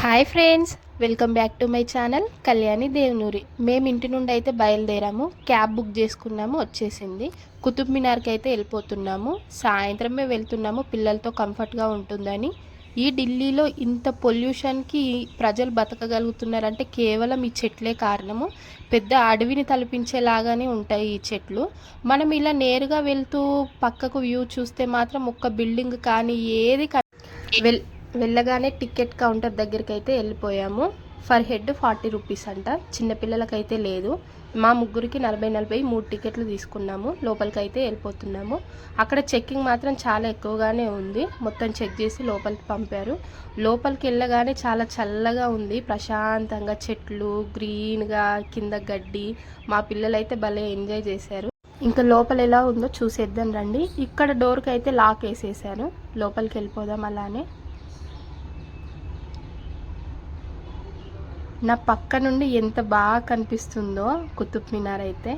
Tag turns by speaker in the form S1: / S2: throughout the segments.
S1: Hi friends welcome back to my channel Kalyani Devanuri. మేము ఇంటి నుండి అయితే బయలుదేరాము క్యాబ్ బుక్ చేసుకున్నాము వచ్చేసింది. కుతుబ్ మినార్కి అయితే వెళ్ళిపోతున్నాము. సాయంత్రమే వెళ్తున్నాము పిల్లలతో కంఫర్ట్గా ఉంటుందని. ఈ ఢిల్లీలో ఇంత పొల్యూషన్కి ప్రజలు బతకగలుగుతున్నారంటే కేవలం ఈ చెట్లే కారణము. పెద్ద అడవిని తలపించేలాగానే ఉంటాయి ఈ చెట్లు. మనం ఇలా నేరుగా వెళ్తూ పక్కకు వ్యూ చూస్తే మాత్రం ఒక్క బిల్డింగ్ కానీ ఏది వెల్ వెళ్ళగానే టికెట్ కౌంటర్ దగ్గరికి అయితే వెళ్ళిపోయాము. ఫర్ హెడ్ ఫార్టీ రూపీస్ అంట. చిన్నపిల్లలకైతే లేదు. మా ముగ్గురికి నలభై నలభై మూడు టికెట్లు తీసుకున్నాము. లోపలికి అయితే వెళ్ళిపోతున్నాము. అక్కడ చెక్కింగ్ మాత్రం చాలా ఎక్కువగానే ఉంది. మొత్తం చెక్ చేసి లోపలికి పంపారు. లోపలికి వెళ్ళగానే చాలా చల్లగా ఉంది. ప్రశాంతంగా చెట్లు గ్రీన్గా కింద గడ్డి. మా పిల్లలైతే భలే ఎంజాయ్ చేశారు. ఇంకా లోపల ఎలా ఉందో చూసేద్దాం రండి. ఇక్కడ డోర్కి అయితే లాక్ వేసేసారు లోపలికి వెళ్ళిపోదాం అలానే. నా పక్క నుండి ఎంత బాగా కనిపిస్తుందో కుతుబ్ మినార్ అయితే.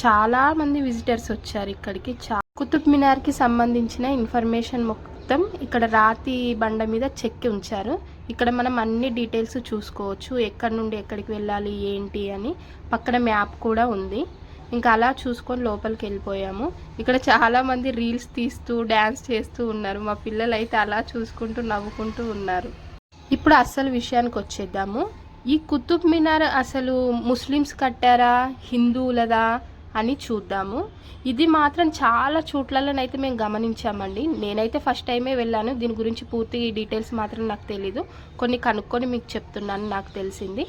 S1: చాలా మంది విజిటర్స్ వచ్చారు ఇక్కడికి. చా కుతుబ్ మినార్కి సంబంధించిన ఇన్ఫర్మేషన్ మొత్తం ఇక్కడ రాతి బండ మీద చెక్కి ఉంచారు. ఇక్కడ మనం అన్ని డీటెయిల్స్ చూసుకోవచ్చు. ఎక్కడి నుండి ఎక్కడికి వెళ్ళాలి ఏంటి అని. పక్కన మ్యాప్ కూడా ఉంది. ఇంకా అలా చూసుకొని లోపలికి వెళ్ళిపోయాము. ఇక్కడ చాలామంది రీల్స్ తీస్తూ డ్యాన్స్ చేస్తూ ఉన్నారు. మా పిల్లలు అయితే అలా చూసుకుంటూ నవ్వుకుంటూ ఉన్నారు. ఇప్పుడు అసలు విషయానికి వచ్చేద్దాము. ఈ కుతుబ్ మినార్ అసలు ముస్లిమ్స్ కట్టారా? హిందువులదా? అని చూద్దాము. ఇది మాత్రం చాలా చోట్లలోనైతే మేము గమనించామండి. నేనైతే ఫస్ట్ టైమే వెళ్ళాను. దీని గురించి పూర్తి డీటెయిల్స్ మాత్రం నాకు తెలీదు. కొన్ని కనుక్కొని మీకు చెప్తున్నాను నాకు తెలిసింది.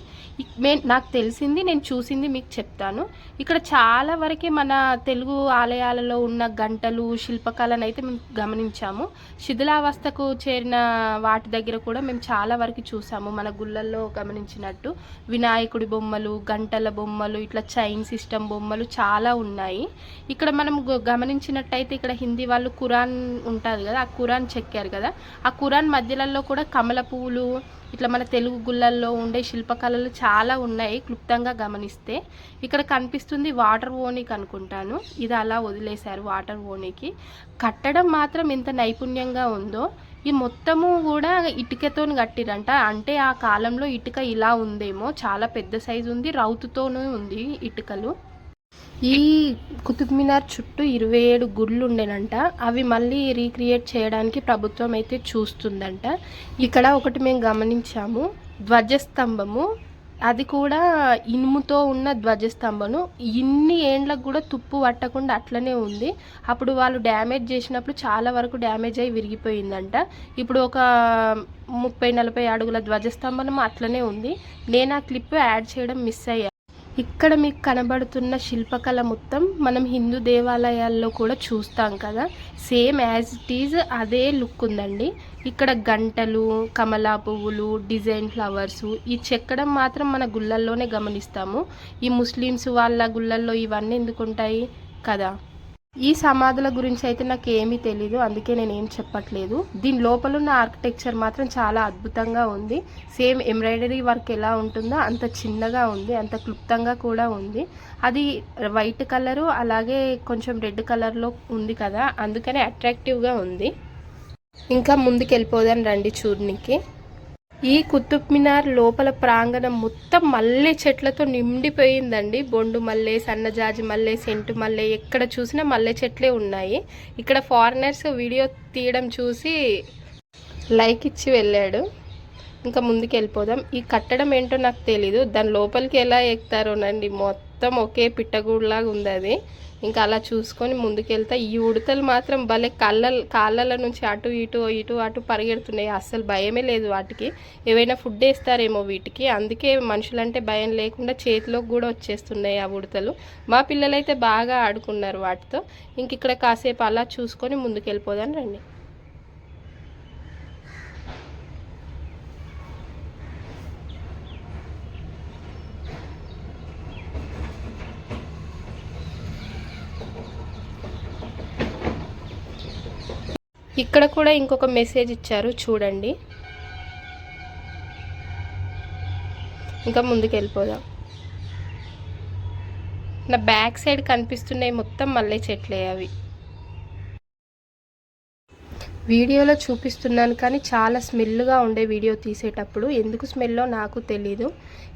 S1: మే నాకు తెలిసింది నేను చూసింది మీకు చెప్తాను. ఇక్కడ చాలా వరకే మన తెలుగు ఆలయాలలో ఉన్న గంటలు శిల్పకళను అయితే మేము గమనించాము. శిథిలావస్థకు చేరిన వాటి దగ్గర కూడా మేము చాలా వరకు చూసాము. మన గుళ్ళల్లో గమనించినట్టు వినాయకుడి బొమ్మలు గంటల బొమ్మలు ఇట్లా చైన్ సిస్టమ్ బొమ్మలు చాలా ఉన్నాయి. ఇక్కడ మనం గ- గమనించినట్టయితే ఇక్కడ హిందీ వాళ్ళు కురాన్ ఉంటుంది కదా ఆ కురాన్ చెక్కారు కదా. ఆ కురాన్ మధ్యలలో కూడా కమల పువ్వులు ఇట్లా మన తెలుగు గుళ్ళల్లో ఉండే శిల్పకళలు చాలా ఉన్నాయి క్లుప్తంగా గమనిస్తే. ఇక్కడ కనిపిస్తుంది వాటర్ ఓనికి అనుకుంటాను. ఇది అలా వదిలేశారు వాటర్ ఓనికి కట్టడం మాత్రం ఎంత నైపుణ్యంగా ఉందో ఈ మొత్తము కూడా ఇటుకతో కట్టిరంట. అంటే ఆ కాలంలో ఇటుక ఇలా ఉందేమో చాలా పెద్ద సైజు ఉంది రౌతుతోనూ ఉంది ఇటుకలు. ఈ కుతుబ్ మినార్ చుట్టూ ఇరవై ఏడు గుళ్ళు ఉండేనంట. అవి మళ్ళీ రీక్రియేట్ చేయడానికి ప్రభుత్వం అయితే చూస్తుందంట. ఇక్కడ ఒకటి మేము గమనించాము. ధ్వజస్తంభము. అది కూడా ఇనుముతో ఉన్న ధ్వజస్తంభము. ఇన్ని ఏండ్లకు కూడా తుప్పు పట్టకుండా అట్లనే ఉంది. అప్పుడు వాళ్ళు డ్యామేజ్ చేసినప్పుడు చాలా వరకు డ్యామేజ్ అయి విరిగిపోయిందంట. ఇప్పుడు ఒక ముప్పై నలభై అడుగుల ధ్వజస్తంభనం అట్లనే ఉంది. నేను ఆ క్లిప్ యాడ్ చేయడం మిస్ అయ్యాను ఇక్కడ మీకు కనబడుతున్న శిల్పకళ మొత్తం మనం హిందూ దేవాలయాల్లో కూడా చూస్తాం కదా. సేమ్ యాజ్ ఇట్ ఈజ్ అదే లుక్ ఉందండి. ఇక్కడ గంటలు కమలా పువ్వులు డిజైన్ ఫ్లవర్స్ ఈ చెక్కడం మాత్రం మన గుళ్ళల్లోనే గమనిస్తాము. ఈ ముస్లిమ్స్ వాళ్ళ గుళ్ళల్లో ఇవన్నీ ఎందుకు ఉంటాయి కదా? ఈ సమాధుల గురించి అయితే నాకు ఏమీ తెలీదు అందుకే నేను ఏం చెప్పట్లేదు. దీని లోపల ఉన్న ఆర్కిటెక్చర్ మాత్రం చాలా అద్భుతంగా ఉంది. సేమ్ ఎంబ్రాయిడరీ వర్క్ ఎలా ఉంటుందో అంత చిన్నగా ఉంది అంత క్లుప్తంగా కూడా ఉంది. అది వైట్ కలరు అలాగే కొంచెం రెడ్ కలర్లో ఉంది కదా అందుకనే అట్రాక్టివ్గా ఉంది. ఇంకా ముందుకు వెళ్ళిపోదాం రండి చూడనికి. ఈ కుతుబ్ మినార్ లోపల ప్రాంగణం మొత్తం మల్లె చెట్లతో నిండిపోయిందండి. బొండు మల్లె సన్నజాజి మల్లె సెంటు మల్లె ఎక్కడ చూసినా మల్లె చెట్లే ఉన్నాయి. ఇక్కడ ఫారినర్స్ వీడియో తీయడం చూసి లైక్ ఇచ్చి వెళ్ళాడు. ఇంకా ముందుకు వెళ్ళిపోదాం ఈ కట్టడం ఏంటో నాకు తెలీదు. దాని లోపలికి ఎలా ఎక్కుతారోనండి మొత్తం. మొత్తం ఒకే పిట్టగూడులాగా ఉంది అది. ఇంకా అలా చూసుకొని ముందుకెళ్తా. ఈ ఉడతలు మాత్రం భలే కళ్ళ కాళ్ళల నుంచి అటు ఇటు ఇటు అటు పరిగెడుతున్నాయి. అస్సలు భయమే లేదు వాటికి. ఏవైనా ఫుడ్ వేస్తారేమో వీటికి. అందుకే మనుషులంటే భయం లేకుండా చేతిలోకి కూడా వచ్చేస్తున్నాయి ఆ ఉడతలు. మా పిల్లలైతే బాగా ఆడుకున్నారు వాటితో. ఇంక ఇక్కడ కాసేపు అలా చూసుకొని ముందుకు వెళ్ళిపోదాం రండి. ఇక్కడ కూడా ఇంకొక మెసేజ్ ఇచ్చారు చూడండి. ఇంకా ముందుకు వెళ్ళిపోదాం నా బ్యాక్ సైడ్ కనిపిస్తున్నాయి మొత్తం మల్లె చెట్లే అవి. వీడియోలో చూపిస్తున్నాను కానీ చాలా స్మెల్గా ఉండే వీడియో తీసేటప్పుడు ఎందుకు స్మెల్లో నాకు తెలీదు.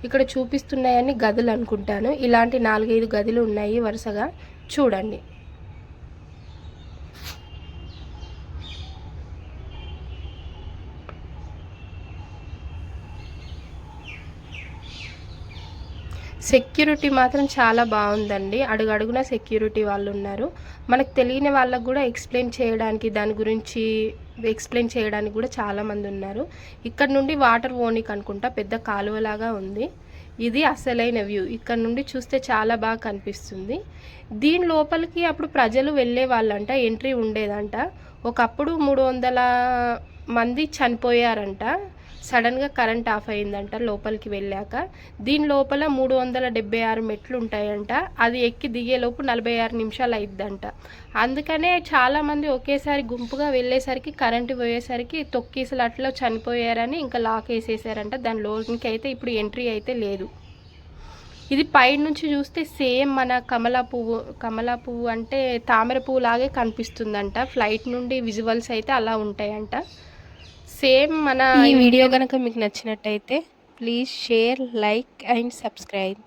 S1: ఇక్కడ చూపిస్తున్నాయని గదులు అనుకుంటాను. ఇలాంటి నాలుగైదు గదులు ఉన్నాయి వరుసగా. చూడండి. సెక్యూరిటీ మాత్రం చాలా బాగుందండి. అడుగడుగున సెక్యూరిటీ వాళ్ళు ఉన్నారు. మనకు తెలియని వాళ్ళకు కూడా ఎక్స్ప్లెయిన్ చేయడానికి దాని గురించి ఎక్స్ప్లెయిన్ చేయడానికి కూడా చాలామంది ఉన్నారు. ఇక్కడ నుండి వాటర్ ఓనిక్ అనుకుంటా పెద్ద కాలువలాగా ఉంది. ఇది అసలైన వ్యూ. ఇక్కడ నుండి చూస్తే చాలా బాగా కనిపిస్తుంది. దీని లోపలికి అప్పుడు ప్రజలు వెళ్ళే వాళ్ళంట ఎంట్రీ ఉండేదంట. ఒకప్పుడు మూడు వందల మంది చనిపోయారంట. సడన్గా కరెంట్ ఆఫ్ అయిందంట లోపలికి వెళ్ళాక. దీని లోపల మూడు వందల డెబ్బై ఆరు మెట్లు ఉంటాయంట. అది ఎక్కి దిగేలోపు నలభై ఆరు నిమిషాలు అయిద్దంట. అందుకనే చాలామంది ఒకేసారి గుంపుగా వెళ్ళేసరికి కరెంటు పోయేసరికి తొక్కీసలు అట్లా చనిపోయారని ఇంకా లాక్ వేసేసారంట. దాని లోనికి అయితే ఇప్పుడు ఎంట్రీ అయితే లేదు. ఇది పైనుంచి చూస్తే సేమ్ మన కమలా పువ్వు కమలా పువ్వు అంటే తామర పువ్వు లాగే కనిపిస్తుందంట. ఫ్లైట్ నుండి విజువల్స్ అయితే అలా ఉంటాయంట. సేమ్ మన ఈ వీడియో కనుక మీకు నచ్చినట్టయితే please share like and subscribe